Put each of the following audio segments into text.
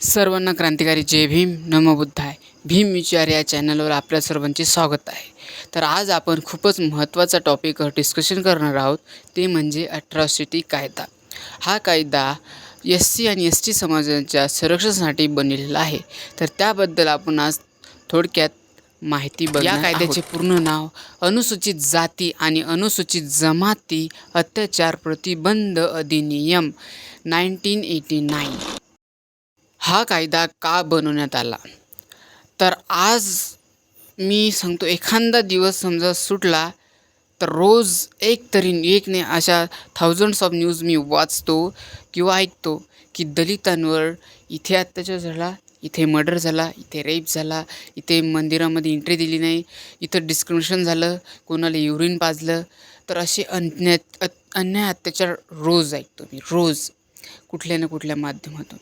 सर्वांना क्रांतिकारी जय भीम नमो बुद्धाय. भीम विचार या चॅनलवर आपल्या सर्वांचे स्वागत आहे. तर आज आपण खूपच महत्त्वाचा टॉपिक डिस्कशन करणार आहोत ते म्हणजे अट्रॉसिटी कायदा. हा कायदा एस सी आणि एस टी समाजाच्या संरक्षणासाठी बनलेला आहे. तर त्याबद्दल आपण आज थोडक्यात माहिती बघ या कायद्याचे पूर्ण नाव अनुसूचित जाती आणि अनुसूचित जमाती अत्याचार प्रतिबंध अधिनियम नाईन्टीन एटी नाईन. हा कायदा का बनवण्यात आला? तर आज मी सांगतो एखादा दिवस समजा सुटला तर रोज एक तरी एक अशा थाउजंड्स ऑफ न्यूज मी वाचतो किंवा ऐकतो की दलितांवर इथे अत्याचार झाला इथे मर्डर झाला इथे रेप झाला इथे मंदिरामध्ये एंट्री दिली नाही इथं डिस्क्रिमिनेशन झालं कोणाला युरिन पाजलं तर असे अन्याय अन्याय अत्याचार रोज ऐकतो मी रोज कुठल्या ना कुठल्या माध्यमातून.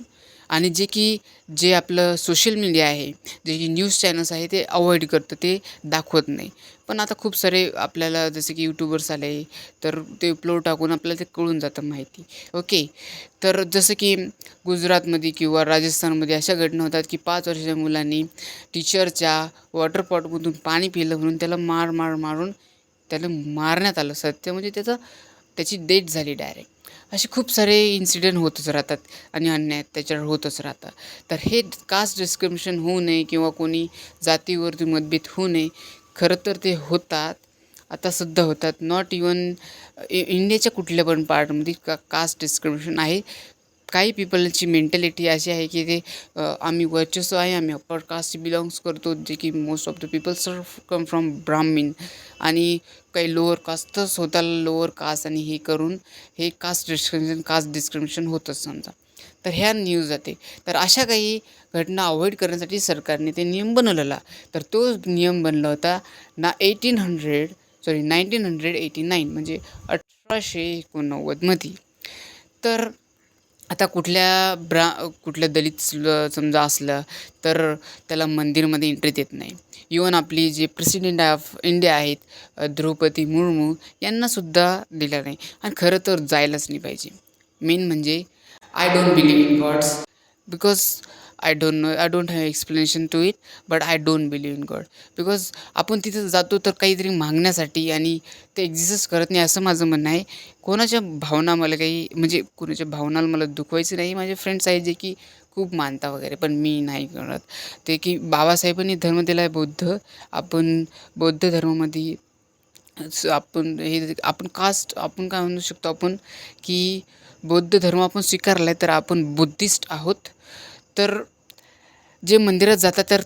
आणि जे की जे आपलं सोशल मीडिया आहे जे की न्यूज चॅनल्स आहे ते अवॉइड करतं ते दाखवत नाही. पण आता खूप सारे आपल्याला जसे की यूट्यूबर्स आले तर ते अपलोड टाकून आपल्याला ते कळून जातं माहिती. ओके तर जसं की गुजरातमध्ये किंवा राजस्थानमध्ये अशा घटना होतात की पाच वर्षाच्या मुलांनी टीचरच्या वॉटरपॉटमधून पाणी पिलं म्हणून त्याला मार मार मारून त्याला मारण्यात आलं. सत्य म्हणजे त्याचं त्याची डेट झाली डायरेक्ट असे खूप सारे इन्सिडेंट होतच राहतात आणि अन्याय त्याच्यावर होतच राहतात. तर हे कास्ट डिस्क्रिमिनेशन होऊ नये किंवा कोणी जातीवरती मतभेद होऊ नये खरं तर ते होतात. आता सुद्धा होतात. नॉट इवन इंडियाच्या कुठल्या पण पार्टमध्ये का कास्ट डिस्क्रिमिनेशन आहे. काही पीपलची मेंटॅलिटी अशी आहे की ते आम्ही वर्चस्व आहे आम्ही अप्पर कास्ट बिलॉंग्स करतो जे की most of the peoples are come from Brahmin आणि काही लोअर कास्ट तर स्वतःला लोअर कास्ट आणि हे करून हे कास्ट डिस्क्रिमिनेशन कास्ट डिस्क्रिमिनेशन होतंच समजा. तर ह्या न्यूज जाते तर अशा काही घटना अवॉइड करण्यासाठी सरकारने ते नियम बनवलेला. तर तो नियम बनला होता ना eighteen hundred sorry nineteen hundred eighty nine म्हणजे अठराशे एकोणनव्वदमध्ये तर आता कुठल्या ब्रा कुठल्या दलित समजा असलं तर त्याला मंदिरमध्ये एंट्री देत नाही. इवन आपली जे प्रेसिडेंट ऑफ इंडिया आहेत द्रौपदी मुर्मू यांनासुद्धा दिला नाही. आणि खरं तर जायलाच नाही पाहिजे. मेन म्हणजे I don't believe in gods because I don't know I don't have explanation to it but I don't believe in god because आपण तिथं जातो तर काहीतरी मागण्यासाठी आणि ते एक्झिस्टच करत नाही असं माझं म्हणणं आहे. कोणाच्या भावना मला काही म्हणजे कोणाच्या भावनाला मला दुखवायचं नाही. माझे फ्रेंड्स आहेत जे की खूप मानता वगैरे पण मी नाही करत. ते की बाबासाहेबांनी धर्म दिला आहे बौद्ध. आपण बौद्ध धर्मामध्ये आपण हे आपण कास्ट आपण काय म्हणू शकतो आपण की बौद्ध धर्म आपण स्वीकारला आहे तर आपण बुद्धिस्ट आहोत. तर जे मंदिरात जातात तर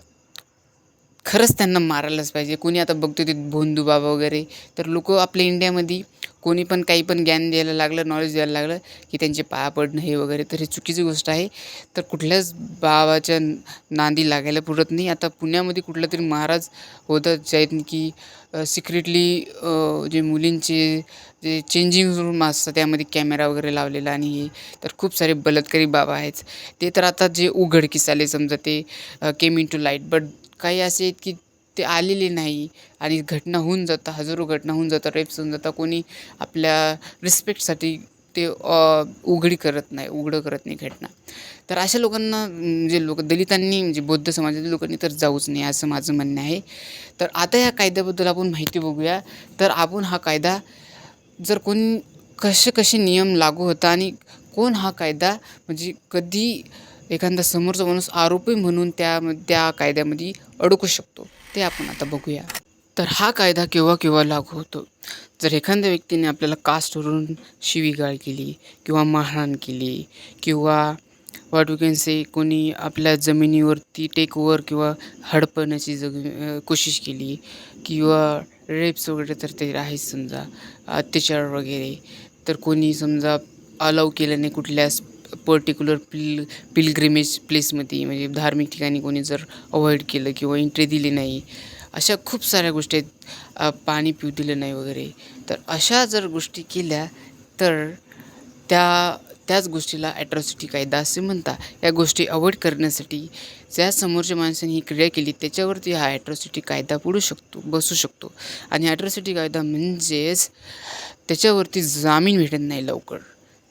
खरंच त्यांना मारायलाच पाहिजे. कोणी आता बघतो ते भोंदू बाबा वगैरे. तर लोक आपल्या इंडियामध्ये कोणी पण काही पण ज्ञान द्यायला लागलं नॉलेज द्यायला लागलं की त्यांचे पाया पडणं हे वगैरे तर हे चुकीची गोष्ट आहे. तर कुठल्याच बाबाच्या नांदी लागायला पुरत नाही. आता पुण्यामध्ये कुठला तरी महाराज होतात ज्यात की सिक्रेटली जे मुलींचे जे चेंजिंग रूम असतं त्यामध्ये कॅमेरा वगैरे लावलेला आणि हे. तर खूप सारे बलात्कारी बाबा आहेत. ते तर आता जे उघडकीस आले समजा ते came into light but काही असे आहेत की ते आलेले नाही आणि घटना होऊन जातात हजारो घटना होऊन जातात रेप्स होऊन जातात कोणी आपल्या रिस्पेक्टसाठी ते उघडी करत नाही उघडं करत नाही घटना. तर अशा लोकांना म्हणजे लोक दलितांनी म्हणजे बौद्ध समाजातील लोकांनी तर जाऊच नाही असं माझं म्हणणं आहे. तर आता या कायद्याबद्दल आपण माहिती बघूया. तर आपण हा कायदा जर कोण कसे कसे नियम लागू होता आणि कोण हा कायदा म्हणजे कधी एखादा समोरचा माणूस आरोपी म्हणून त्या त्या कायद्यामध्ये अडकू शकतो. ते आपण आता बघूया. तर हा कायदा केव्हा केव्हा लागू होतो? जर एखाद्या व्यक्तीने आपल्याला कास्टवरून शिवीगाळ केली किंवा मारहाण केली किंवा वॉट यू कॅन से कोणी आपल्या जमिनीवरती टेकवर किंवा हडपण्याची जग कोशिश केली किंवा रेप्स वगैरे तर ते आहेच समजा अत्याचार वगैरे तर कोणी समजा अलाव केल्याने कुठल्याच पर्टिक्युलर पिल पिलग्रिमेज प्लेसमध्ये म्हणजे धार्मिक ठिकाणी कोणी जर अवॉइड केलं किंवा एंट्री दिली नाही अशा खूप साऱ्या गोष्टी आहेत. पाणी पिऊ दिलं नाही वगैरे. तर अशा जर गोष्टी केल्या तर त्या त्याच गोष्टीला ॲट्रॉसिटी कायदा असे म्हणता या गोष्टी अवॉइड करण्यासाठी ज्या समोरच्या माणसाने ही क्रिया केली त्याच्यावरती हा ॲट्रॉसिटी कायदा पडू शकतो बसू शकतो. आणि ॲट्रॉसिटी कायदा म्हणजेच त्याच्यावरती जामीन भेटत नाही लवकर.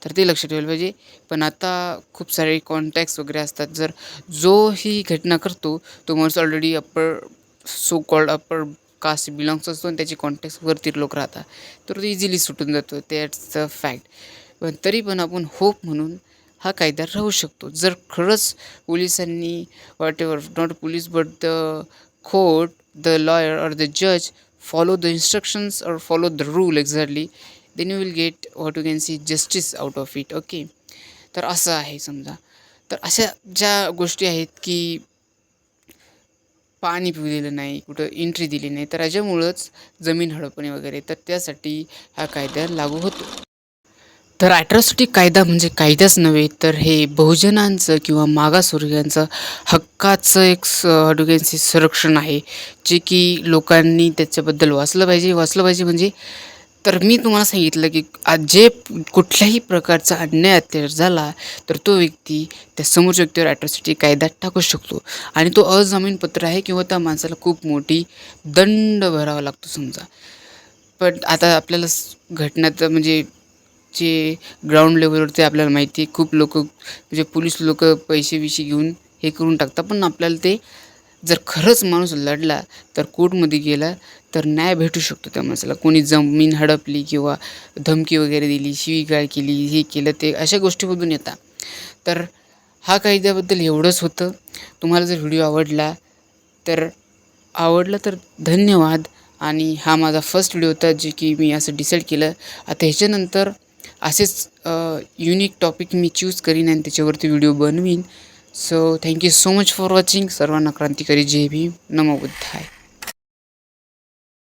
तर ते लक्षात ठेवायला पाहिजे. पण आता खूप सारे कॉन्टॅक्ट्स वगैरे असतात. जर जो ही घटना करतो तो माणूस already upper so called upper caste belongs असतो आणि त्याचे कॉन्टॅक्टवरती लोक राहतात. तर तो इझिली सुटून जातो. दॅट्स द फॅक्ट पण तरी पण आपण होप म्हणून हा कायदा राहू शकतो. जर खरंच पोलिसांनी whatever not police but the court the lawyer or the जज follow the instructions or follow the rule exactly then you will get what you can see justice out of it okay तर असं आहे समजा. तर अशा ज्या गोष्टी आहेत की पाणी पिऊ दिलं नाही कुठं एंट्री दिली नाही तर याच्यामुळंच जमीन हडपणे वगैरे तर त्यासाठी हा कायदा लागू होतो. तर ॲट्रॉसिटी कायदा म्हणजे कायदाच नव्हे तर हे बहुजनांचं किंवा मागासवर्गीयांचं हक्काचं एक स संरक्षण आहे. जे की लोकांनी त्याच्याबद्दल वाचलं पाहिजे. वाचलं पाहिजे म्हणजे तर मी तुम्हाला सांगितलं की आज जे कुठल्याही प्रकारचा अन्याय अत्याचार झाला तर तो व्यक्ती त्या समोरच्या व्यक्तीवर ॲट्रॉसिटी कायदा टाकू शकतो. आणि तो अजामीनपत्र आहे किंवा त्या माणसाला खूप मोठी दंड भरावा लागतो समजा. पण आता आपल्याला घटनाचं म्हणजे जे ग्राउंड लेवलवरती आपल्याला माहिती आहे खूप लोक म्हणजे पोलीस लोक पैसे बिशे घेऊन हे करून टाकतात पण आपल्याला ते जर खरंच माणूस लढला तर कोर्टमध्ये गेला तर न्याय भेटू शकतो त्या माणसाला. कोणी जमीन हडपली किंवा धमकी वगैरे दिली शिवीगाळ केली हे केलं ते अशा गोष्टीमधून येतात तर हा कायद्याबद्दल एवढंच होतं. तुम्हाला जर व्हिडिओ आवडला तर आवडला तर धन्यवाद. आणि हा माझा फर्स्ट व्हिडिओ होता जे की मी असं डिसाईड केलं. आता ह्याच्यानंतर असेच युनिक टॉपिक मी चूज करीन आणि त्याच्यावरती video बनवीन. So thank you so much for watching सर्वांना क्रांतिकारी जय भीम नमो बुद्धाय